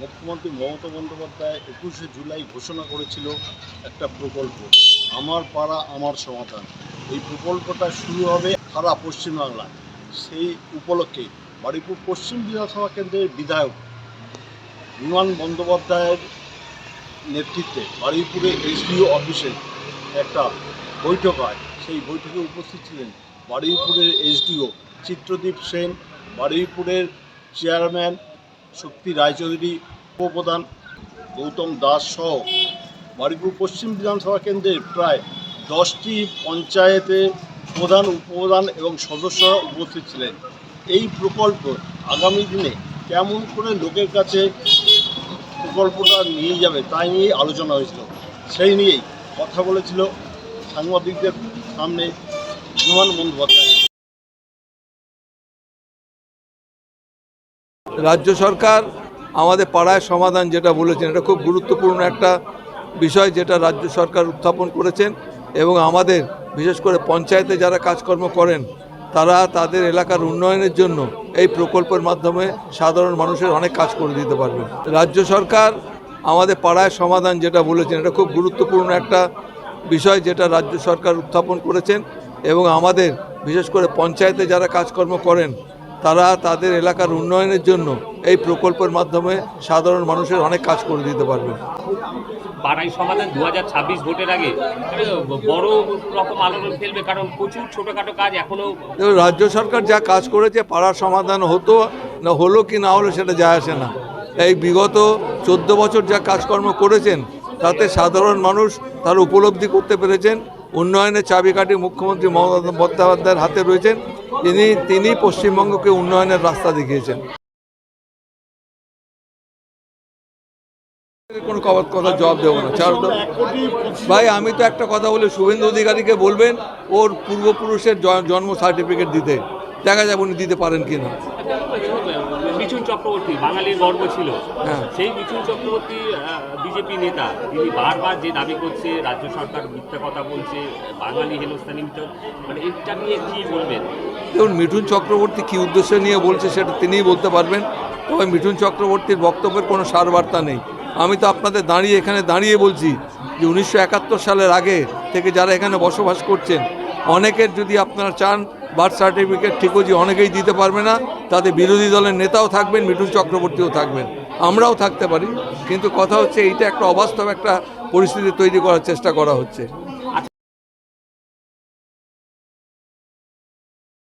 মুখ্যমন্ত্রী মমতা বন্দ্যোপাধ্যায় একুশে জুলাই ঘোষণা করেছিল একটা প্রকল্প। আমার পাড়া, আমার সমাধান। এই প্রকল্পটা শুরু হবে সারা পশ্চিমবাংলা। সেই উপলক্ষে বারুইপুর পশ্চিম বিধানসভা কেন্দ্রের বিধায়ক বিমান বন্দ্যোপাধ্যায়ের নেতৃত্বে বারুইপুরে এসডিও অফিসে একটা বৈঠক হয়। সেই বৈঠকে উপস্থিত ছিলেন বারুইপুরের এসডিও চিত্রদীপ সেন বারুইপুরের চেয়ারম্যান শক্তি রায়চৌধুরী উপপ্রধান, গৌতম দাস সহ বারুইপুর পশ্চিম বিধানসভা কেন্দ্রের প্রায় দশটি পঞ্চায়েতে প্রধান, উপপ্রধান এবং সদস্যরা উপস্থিত ছিলেন। এই প্রকল্প আগামী দিনে কেমন করে লোকের কাছে প্রকল্পটা নিয়ে যাবে তাই নিয়েই আলোচনা হয়েছিল। সেই নিয়েই কথা বলেছিল সাংবাদিকদের সামনে বিমান বন্দ্যোপাধ্যায়। রাজ্য সরকার আমাদের পাড়ায় সমাধান যেটা বলেছেন, এটা খুব গুরুত্বপূর্ণ একটা বিষয় যেটা রাজ্য সরকার উত্থাপন করেছেন এবং আমাদের, বিশেষ করে পঞ্চায়েতে যারা কাজকর্ম করেন, তারা তাদের এলাকার উন্নয়নের জন্য এই প্রকল্পের মাধ্যমে সাধারণ মানুষের অনেক কাজ করে দিতে পারবেন রাজ্য সরকার আমাদের পাড়ায় সমাধান যেটা বলেছেন, এটা খুব গুরুত্বপূর্ণ একটা বিষয় যেটা রাজ্য সরকার উত্থাপন করেছেন এবং আমাদের, বিশেষ করে পঞ্চায়েতে যারা কাজকর্ম করেন তারা তাদের এলাকার উন্নয়নের জন্য এই প্রকল্পের মাধ্যমে সাধারণ মানুষের অনেক কাজ করে দিতে পারবেন পাড়াই সমাধান দু হাজার ছাব্বিশ ভোটের আগে বড় রকম আলোড়ন ফেলবে কারণ প্রচুর ছোটখাটো কাজ এখনও রাজ্য সরকার যা কাজ করেছে পাড়ার সমাধান হতো না হলো কি না হলো সেটা যায় আসে না। এই বিগত চোদ্দ বছর যা কাজকর্ম করেছেন তাতে সাধারণ মানুষ তার উপলব্ধি করতে পেরেছেন উন্নয়নের চাবিকাঠি মুখ্যমন্ত্রী মমতা বন্দ্যোপাধ্যায়ের হাতে রয়েছেন তিনি তিনি পশ্চিমবঙ্গকে উন্নয়নের রাস্তা দেখিয়েছেন। কোনো কথা কথা জবাব দেবো না। ছাড়ো ভাই, আমি তো একটা কথা বলি, শুভেন্দু অধিকারীকে বলবেন, ওর পূর্বপুরুষের জন্ম সার্টিফিকেট দিতে। দেখা যাবে উনি দিতে পারেন কি না চক্রবর্তী বাঙালির গর্ব ছিল। হ্যাঁ। সেই মিঠুন চক্রবর্তী বিজেপি নেতা তিনি বারবার যে দাবি করছে রাজ্য সরকার মিথ্যা কথা বলছে বাঙালি হেনস্থানি মানে এটা নিয়ে কি বলবেন? দেখুন মিঠুন চক্রবর্তী কী উদ্দেশ্য নিয়ে বলছে সেটা তিনিই বলতে পারবেন তবে মিঠুন চক্রবর্তীর বক্তব্যের কোনো সারবার্তা নেই। আমি তো আপনাদের দাঁড়িয়ে এখানে দাঁড়িয়ে বলছি যে উনিশশো একাত্তর সালের আগে থেকে যারা এখানে বসবাস করছেন অনেকের যদি আপনারা চান বার্থ সার্টিফিকেট ঠিকও যে অনেকেই দিতে পারবে না তাতে বিরোধী দলের নেতাও থাকবেন মিঠুন চক্রবর্তীও থাকবেন। আমরাও থাকতে পারি কিন্তু কথা হচ্ছে এইটা একটা অবাস্তব একটা পরিস্থিতি তৈরি করার চেষ্টা করা হচ্ছে।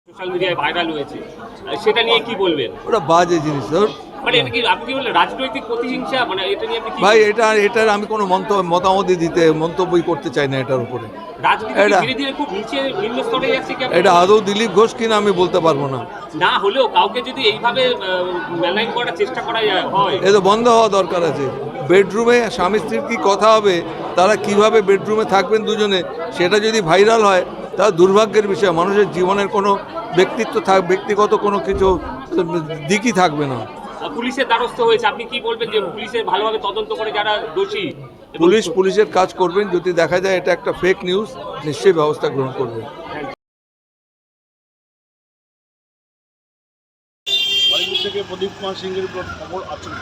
সোশ্যাল মিডিয়ায় ভাইরাল হয়েছে। সেটা নিয়ে কি বলবেন? ওটা বাজে জিনিস ধর। মানে এটা মানে এটা ভাই এটা এটার আমি কোনো মন্তব্য মতামতই দিতে মন্তব্যই করতে চাই না এটার উপরে। এটা- এটা আদৌ দিলীপ ঘোষ কিনা আমি বলতে পারব না। না হলেও কাউকে যদি এইভাবে করার চেষ্টা করা হয়। এ বন্ধ হওয়া দরকার আছে। বেডরুমে স্বামী স্ত্রীর কি কথা হবে? তারা কীভাবে বেডরুমে থাকবেন দুজনে? সেটা যদি ভাইরাল হয় তা দুর্ভাগ্যের বিষয়। মানুষের জীবনের কোনো ব্যক্তিত্ব থাক ব্যক্তিগত কোনো কিছু দিকই থাকবে না। পুলিশের দ্বারস্থ হয়েছে। আপনি কি বলবেন যে পুলিশের ভালোভাবে তদন্ত করে যারা দোষী? পুলিশ পুলিশের কাজ করবেন। যদি দেখা যায় এটা একটা ফেক নিউজ নিশ্চয়ই ব্যবস্থা গ্রহণ করবে। থেকে প্রদীপ কুমার সিংহের উপর খবর আচল